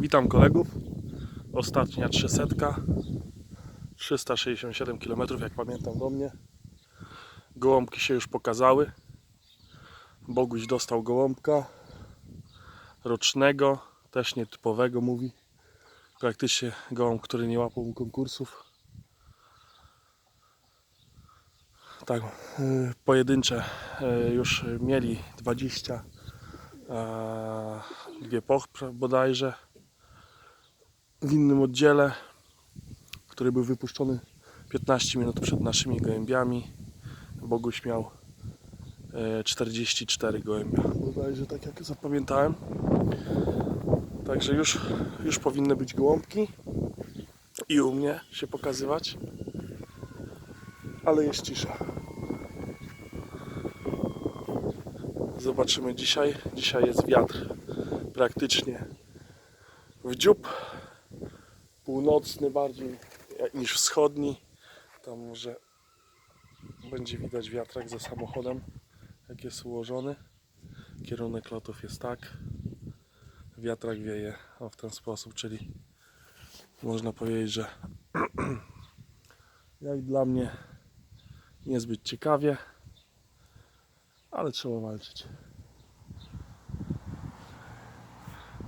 Witam kolegów. Ostatnia 300. 367 km, jak pamiętam do mnie. Gołąbki się już pokazały. Boguś dostał gołąbka rocznego, też nietypowego mówi. Praktycznie gołąb, który nie łapał konkursów. Tak, y, pojedyncze y, już mieli 20 a, dwie poch bodajże w innym oddziale, który był wypuszczony 15 minut przed naszymi gołębiami. Boguś miał e, 44 gołębia, bodajże tak jak zapamiętałem. Także już, już powinny być gołąbki i u mnie się pokazywać, ale jest cisza. Zobaczymy dzisiaj. Dzisiaj jest wiatr praktycznie w dziób. Północny bardziej niż wschodni. Tam może będzie widać wiatrak za samochodem, jak jest ułożony. Kierunek lotów jest tak. Wiatrak wieje o, w ten sposób, czyli można powiedzieć, że jak dla mnie niezbyt ciekawie ale trzeba walczyć.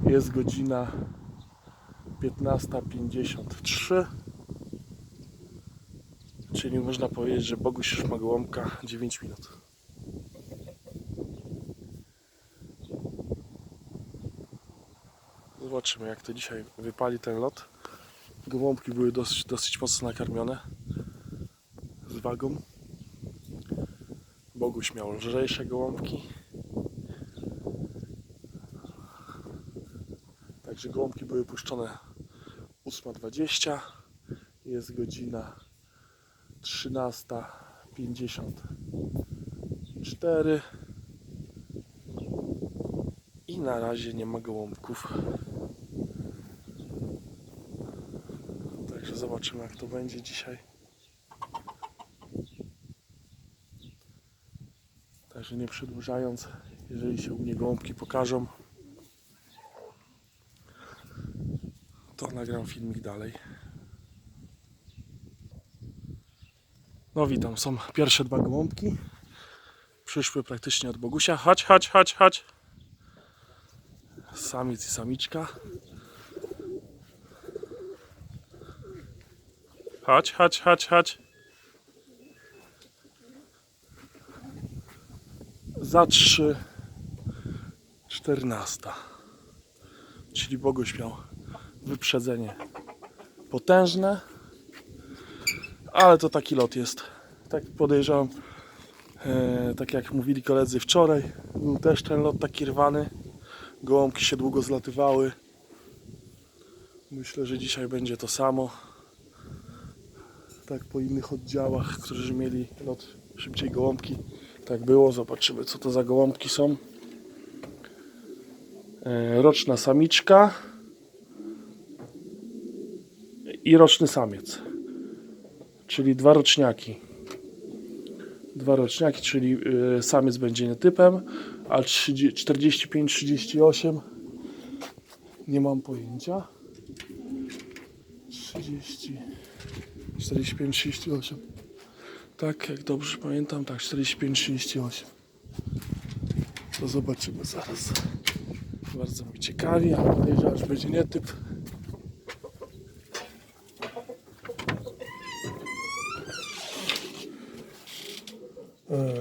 Jest godzina 15.53 czyli można powiedzieć, że Boguś już ma gołąbka 9 minut. Zobaczymy jak to dzisiaj wypali ten lot. Gołąbki były dosyć, dosyć mocno nakarmione z wagą. Boguś miał lżejsze gołąbki. Także gołąbki były puszczone 8.20. Jest godzina 13.54. I na razie nie ma gołąbków. Także zobaczymy jak to będzie dzisiaj. Także nie przedłużając, jeżeli się u mnie gołąbki pokażą, to nagram filmik dalej. No witam, są pierwsze dwa gołąbki. Przyszły praktycznie od Bogusia. Chodź, chodź, chodź, chodź. Samiec i samiczka. Chodź, chodź, chodź, chodź. za 3 14 czyli Boguś miał wyprzedzenie potężne ale to taki lot jest. Tak podejrzewam e, tak jak mówili koledzy wczoraj był też ten lot taki rwany gołąbki się długo zlatywały. Myślę, że dzisiaj będzie to samo. Tak po innych oddziałach, którzy mieli lot szybciej gołąbki tak było, zobaczymy co to za gołąbki są. E, Roczna samiczka i roczny samiec, czyli dwa roczniaki. Dwa roczniaki, czyli e, samiec będzie nietypem, a 45-38 nie mam pojęcia. 30 45-38 tak, jak dobrze pamiętam, tak, 45-38. To zobaczymy zaraz. Bardzo mi ciekawi, a podejrzewam, będzie nie typ.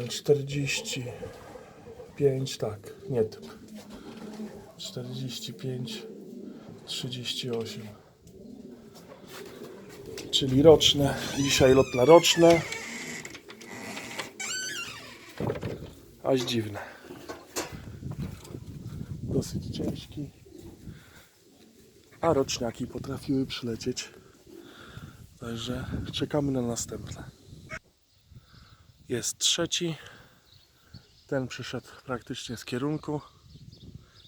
45, tak, nie typ. 45, 38. Czyli roczne. Dzisiaj lot na roczne. aż dziwne. Dosyć ciężki. A roczniaki potrafiły przylecieć. Także czekamy na następne. Jest trzeci. Ten przyszedł praktycznie z kierunku.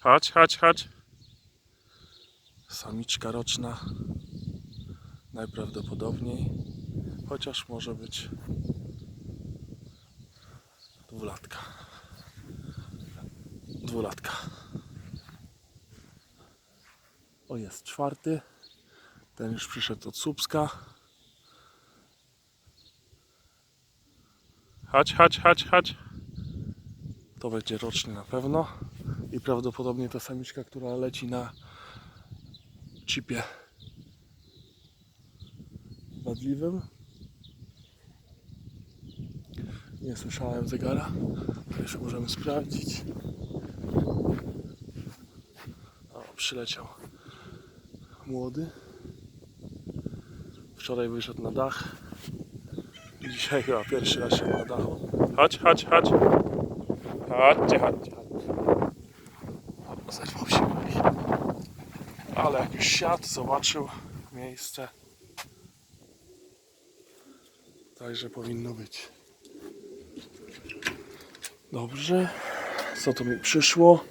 Chodź, chodź, chodź. Samiczka roczna. Najprawdopodobniej. Chociaż może być dwulatka dwulatka. O jest czwarty. Ten już przyszedł od Słupska. Chodź, chodź, chodź, chodź. To będzie roczny na pewno. I prawdopodobnie ta samiczka, która leci na chipie wadliwym. Nie słyszałem zegara. To jeszcze możemy sprawdzić. O, przyleciał młody. Wczoraj wyszedł na dach. Dzisiaj chyba pierwszy raz się na dachu. Chodź, chodź, chodź. Chodźcie, chodźcie, chodźcie. Zerwał się gdzieś. Ale jak już siadł, zobaczył miejsce. Także powinno być. Dobrze. Co to mi przyszło?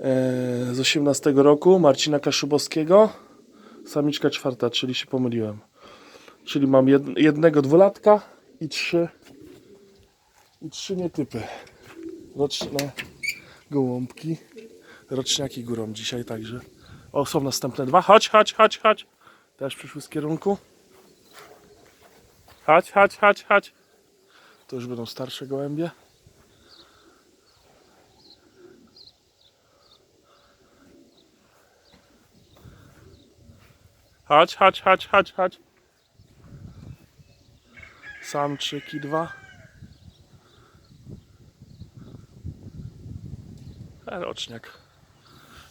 Eee, z 18 roku Marcina Kaszubowskiego. Samiczka czwarta, czyli się pomyliłem. Czyli mam jed- jednego dwulatka i trzy i trzy nietypy. Roczne gołąbki. Roczniaki górą dzisiaj także. O, są następne dwa. Chodź, chodź, chodź, chodź. Też przyszły z kierunku. Chodź, chodź, chodź, chodź. To już będą starsze gołębie. Chodź, chodź, chodź, chodź, chodź. Samczyki dwa. A roczniak.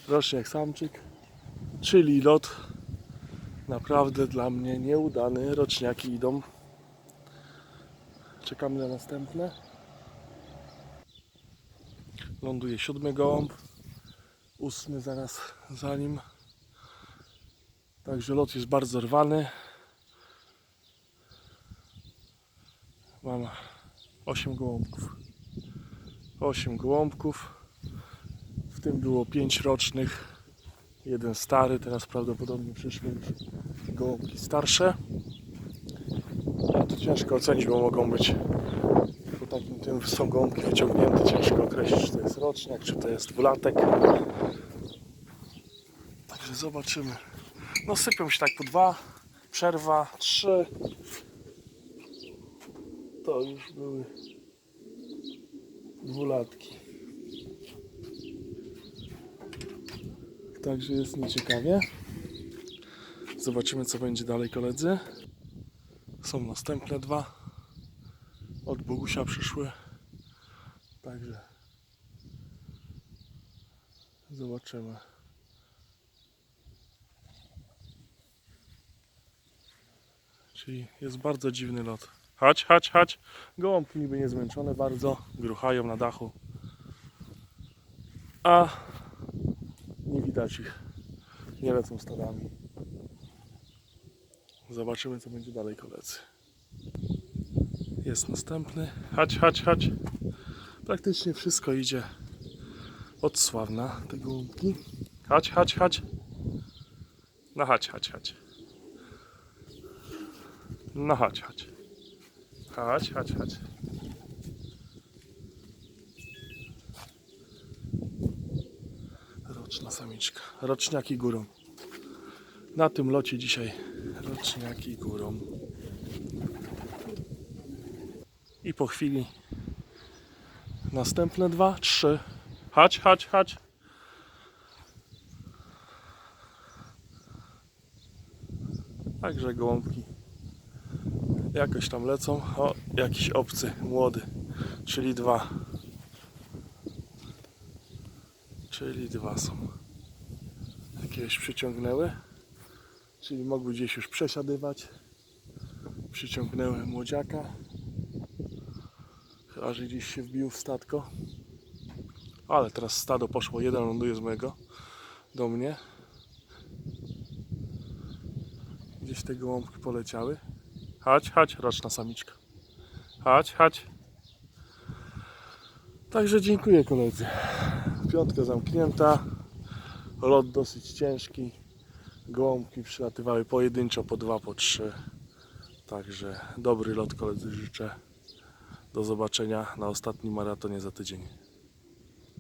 Roczniak samczyk. Czyli lot naprawdę dla mnie nieudany. Roczniaki idą. Czekamy na następne. Ląduje siódmy gołąb. Ósmy zaraz za nim. Także lot jest bardzo rwany. Mam 8 gołąbków. 8 gołąbków. W tym było 5 rocznych. Jeden stary, teraz prawdopodobnie przyszły już gołąbki starsze. A to ciężko ocenić, bo mogą być po takim tym są gołąbki wyciągnięte. Ciężko określić, czy to jest roczniak, czy to jest dwulatek. Także zobaczymy. No sypią się tak po dwa, przerwa, trzy. To już były dwulatki. Także jest nieciekawie. Zobaczymy co będzie dalej koledzy. Są następne dwa. Od Bogusia przyszły. Także zobaczymy. Czyli jest bardzo dziwny lot. Chodź, chodź, chodź. Gołąbki niby niezmęczone bardzo. Gruchają na dachu. A nie widać ich. Nie lecą stadami. Zobaczymy co będzie dalej koledzy. Jest następny. Chodź, chodź, chodź. Praktycznie wszystko idzie od Sławna, te gołąbki. Chodź, chodź, chodź. No chodź, chodź, chodź. No chodź, chodź. Chodź, chodź, chodź. Roczna samiczka. Roczniaki górą. Na tym locie dzisiaj roczniaki górą. I po chwili następne dwa, trzy. Chodź, chodź, chodź. Także gołąbki jakoś tam lecą. O, jakiś obcy, młody, czyli dwa. Czyli dwa są. Jakieś przyciągnęły, czyli mogły gdzieś już przesiadywać. Przyciągnęły młodziaka. Chyba, że gdzieś się wbił w statko. Ale teraz stado poszło. Jeden ląduje z mojego do mnie. Gdzieś te gołąbki poleciały. Chodź, chodź, roczna samiczka. Chodź, chodź. Także dziękuję koledzy. Piątka zamknięta. Lot dosyć ciężki. Gołąbki przylatywały pojedynczo, po dwa, po trzy. Także dobry lot koledzy życzę. Do zobaczenia na ostatnim maratonie za tydzień.